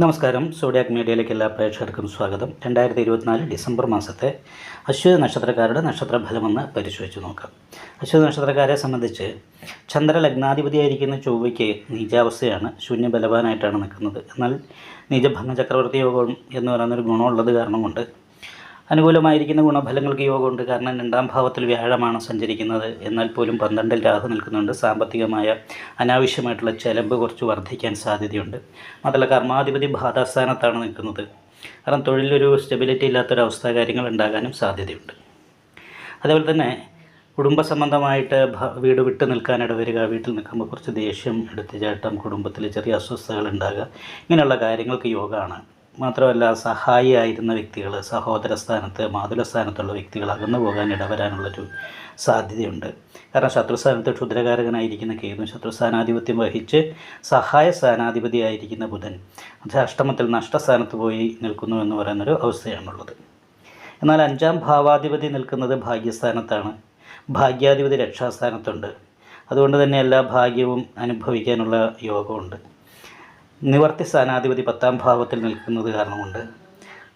നമസ്കാരം. സോഡിയാക് മീഡിയയിലേക്ക് എല്ലാ പ്രേക്ഷകർക്കും സ്വാഗതം. രണ്ടായിരത്തി ഇരുപത്തിനാല് ഡിസംബർ മാസത്തെ അശ്വതി നക്ഷത്രക്കാരുടെ നക്ഷത്രഫലമെന്ന് പരിശോധിച്ച് നോക്കാം. അശ്വതി നക്ഷത്രക്കാരെ സംബന്ധിച്ച് ചന്ദ്രലഗ്നാധിപതിയായിരിക്കുന്ന ചൊവ്വയ്ക്ക് നീചാവസ്ഥയാണ് ശൂന്യബലവാനായിട്ടാണ് നിൽക്കുന്നത്. എന്നാൽ നീചഭംഗ ചക്രവർത്തി യോഗം എന്ന് പറയുന്നൊരു ഗുണമുള്ളത് കാരണം കൊണ്ട് അനുകൂലമായിരിക്കുന്ന ഗുണഫലങ്ങൾക്ക് യോഗമുണ്ട്. കാരണം രണ്ടാം ഭാവത്തിൽ വ്യാഴമാണ് സഞ്ചരിക്കുന്നത്. എന്നാൽ പോലും പന്ത്രണ്ടിൽ രാഹു നിൽക്കുന്നുണ്ട്. സാമ്പത്തികമായ അനാവശ്യമായിട്ടുള്ള ചെലവ് കുറച്ച് വർദ്ധിക്കാൻ സാധ്യതയുണ്ട്. മാത്രമല്ല കർമാധിപതി ബാധാസ്ഥാനത്താണ് നിൽക്കുന്നത്. കാരണം തൊഴിലൊരു സ്റ്റെബിലിറ്റി ഇല്ലാത്തൊരവസ്ഥ കാര്യങ്ങൾ ഉണ്ടാകാനും സാധ്യതയുണ്ട്. അതേപോലെ തന്നെ കുടുംബ സംബന്ധമായിട്ട് വീട് വിട്ട് നിൽക്കാനിട വരിക വീട്ടിൽ നിൽക്കുമ്പോൾ കുറച്ച് ദേഷ്യം എടുത്തുചാട്ടം കുടുംബത്തിൽ ചെറിയ അസ്വസ്ഥതകൾ ഉണ്ടാകുക ഇങ്ങനെയുള്ള കാര്യങ്ങൾക്ക് യോഗമാണ്. മാത്രമല്ല സഹായിയായിരുന്ന വ്യക്തികൾ സഹോദര സ്ഥാനത്ത് മാതുല സ്ഥാനത്തുള്ള വ്യക്തികൾ അകന്നു പോകാൻ ഇടവരാനുള്ളൊരു സാധ്യതയുണ്ട്. കാരണം ശത്രുസ്ഥാനത്ത് ക്ഷുദ്രകാരകനായിരിക്കുന്ന കേതു ശത്രുസ്ഥാനാധിപത്യം വഹിച്ച് സഹായ സ്ഥാനാധിപതിയായിരിക്കുന്ന ബുധൻ അത് അഷ്ടമത്തിൽ നഷ്ടസ്ഥാനത്ത് പോയി നിൽക്കുന്നു എന്ന് പറയുന്നൊരു അവസ്ഥയാണുള്ളത്. എന്നാൽ അഞ്ചാം ഭാവാധിപതി നിൽക്കുന്നത് ഭാഗ്യസ്ഥാനത്താണ്. ഭാഗ്യാധിപതി രക്ഷാസ്ഥാനത്തുണ്ട്. അതുകൊണ്ട് തന്നെ എല്ലാ ഭാഗ്യവും അനുഭവിക്കാനുള്ള യോഗമുണ്ട്. നിവർത്തി സ്ഥാനാധിപതി പത്താം ഭാവത്തിൽ നിൽക്കുന്നത് കാരണം കൊണ്ട്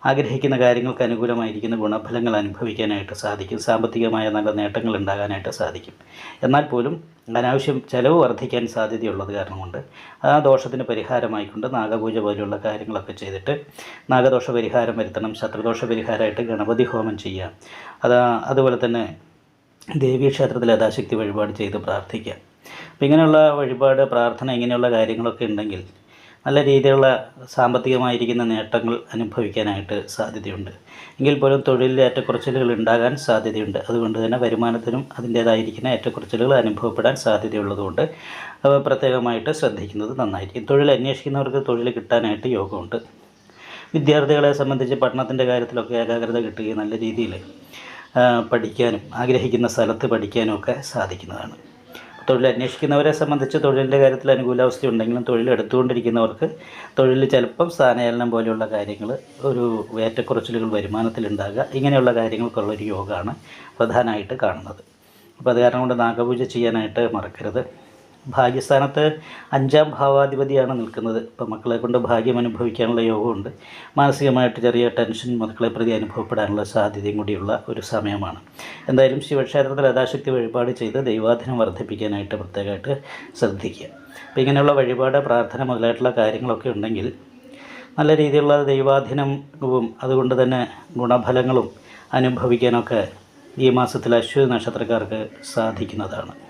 ആഗ്രഹിക്കുന്ന കാര്യങ്ങൾക്ക് അനുകൂലമായിരിക്കുന്ന ഗുണഫലങ്ങൾ അനുഭവിക്കാനായിട്ട് സാധിക്കും. സാമ്പത്തികമായ നല്ല നേട്ടങ്ങൾ ഉണ്ടാകാനായിട്ട് സാധിക്കും. എന്നാൽ പോലും അനാവശ്യം ചിലവ് വർദ്ധിക്കാൻ സാധ്യതയുള്ളത് കാരണം കൊണ്ട് ആ ദോഷത്തിന് പരിഹാരമായിക്കൊണ്ട് നാഗപൂജ പോലെയുള്ള കാര്യങ്ങളൊക്കെ ചെയ്തിട്ട് നാഗദോഷ പരിഹാരം വരുത്തണം. ശത്രുദോഷ പരിഹാരമായിട്ട് ഗണപതി ഹോമം ചെയ്യാം. അത് അതുപോലെ തന്നെ ദേവീക്ഷേത്രത്തിൽ യഥാശക്തി വഴിപാട് ചെയ്ത് പ്രാർത്ഥിക്കാം. അപ്പം ഇങ്ങനെയുള്ള വഴിപാട് പ്രാർത്ഥന ഇങ്ങനെയുള്ള കാര്യങ്ങളൊക്കെ ഉണ്ടെങ്കിൽ നല്ല രീതിയിലുള്ള സാമ്പത്തികമായിരിക്കുന്ന നേട്ടങ്ങൾ അനുഭവിക്കാനായിട്ട് സാധ്യതയുണ്ട്. എങ്കിൽ പോലും തൊഴിലിൽ ഏറ്റക്കുറച്ചിലുകൾ ഉണ്ടാകാൻ സാധ്യതയുണ്ട്. അതുകൊണ്ട് തന്നെ വരുമാനത്തിനും അതിന്റേതായിരിക്കുന്ന ഏറ്റക്കുറച്ചിലുകൾ അനുഭവപ്പെടാൻ സാധ്യതയുള്ളതുകൊണ്ട് അവ പ്രത്യേകമായിട്ട് ശ്രദ്ധിക്കുന്നത് നന്നായിരിക്കും. തൊഴിൽ അന്വേഷിക്കുന്നവർക്ക് തൊഴിൽ കിട്ടാനായിട്ട് യോഗമുണ്ട്. വിദ്യാർത്ഥികളെ സംബന്ധിച്ച് പഠനത്തിന്റെ കാര്യത്തിലൊക്കെ ഏകാഗ്രത കിട്ടുകയും നല്ല രീതിയിൽ പഠിക്കാനും ആഗ്രഹിക്കുന്ന സ്ഥലത്ത് പഠിക്കാനും ഒക്കെ സാധിക്കുന്നതാണ്. തൊഴിൽ അന്വേഷിക്കുന്നവരെ സംബന്ധിച്ച് തൊഴിലിന്റെ കാര്യത്തിൽ അനുകൂലാവസ്ഥ ഉണ്ടെങ്കിലും തൊഴിൽ എടുത്തുകൊണ്ടിരിക്കുന്നവർക്ക് തൊഴിൽ ചിലപ്പം സ്ഥാനചലനം പോലെയുള്ള കാര്യങ്ങൾ ഒരു ഏറ്റക്കുറച്ചിലുകൾ വരുമാനത്തിലുണ്ടാകുക ഇങ്ങനെയുള്ള കാര്യങ്ങൾക്കുള്ള ഒരു യോഗമാണ് പ്രധാനമായിട്ട് കാണുന്നത്. അപ്പോൾ അത് കാരണം കൊണ്ട് നാഗപൂജ ചെയ്യാനായിട്ട് മറക്കരുത്. ഭാഗ്യസ്ഥാനത്ത് അഞ്ചാം ഭാവാധിപതിയാണ് നിൽക്കുന്നത്. ഇപ്പോൾ മക്കളെ കൊണ്ട് ഭാഗ്യം അനുഭവിക്കാനുള്ള യോഗമുണ്ട്. മാനസികമായിട്ട് ചെറിയ ടെൻഷൻ മക്കളെ പ്രതി അനുഭവപ്പെടാനുള്ള സാധ്യതയും കൂടിയുള്ള ഒരു സമയമാണ്. എന്തായാലും ശിവക്ഷേത്രത്തിൽ യഥാശക്തി വഴിപാട് ചെയ്ത് ദൈവാധനം വർദ്ധിപ്പിക്കാനായിട്ട് പ്രത്യേകമായിട്ട് ശ്രദ്ധിക്കുക. അപ്പോൾ ഇങ്ങനെയുള്ള വഴിപാട് പ്രാർത്ഥന മുതലായിട്ടുള്ള കാര്യങ്ങളൊക്കെ ഉണ്ടെങ്കിൽ നല്ല രീതിയിലുള്ള ദൈവാധീനവും അതുകൊണ്ട് തന്നെ ഗുണഫലങ്ങളും അനുഭവിക്കാനൊക്കെ ഈ മാസത്തിൽ അശ്വതി നക്ഷത്രക്കാർക്ക് സാധിക്കുന്നതാണ്.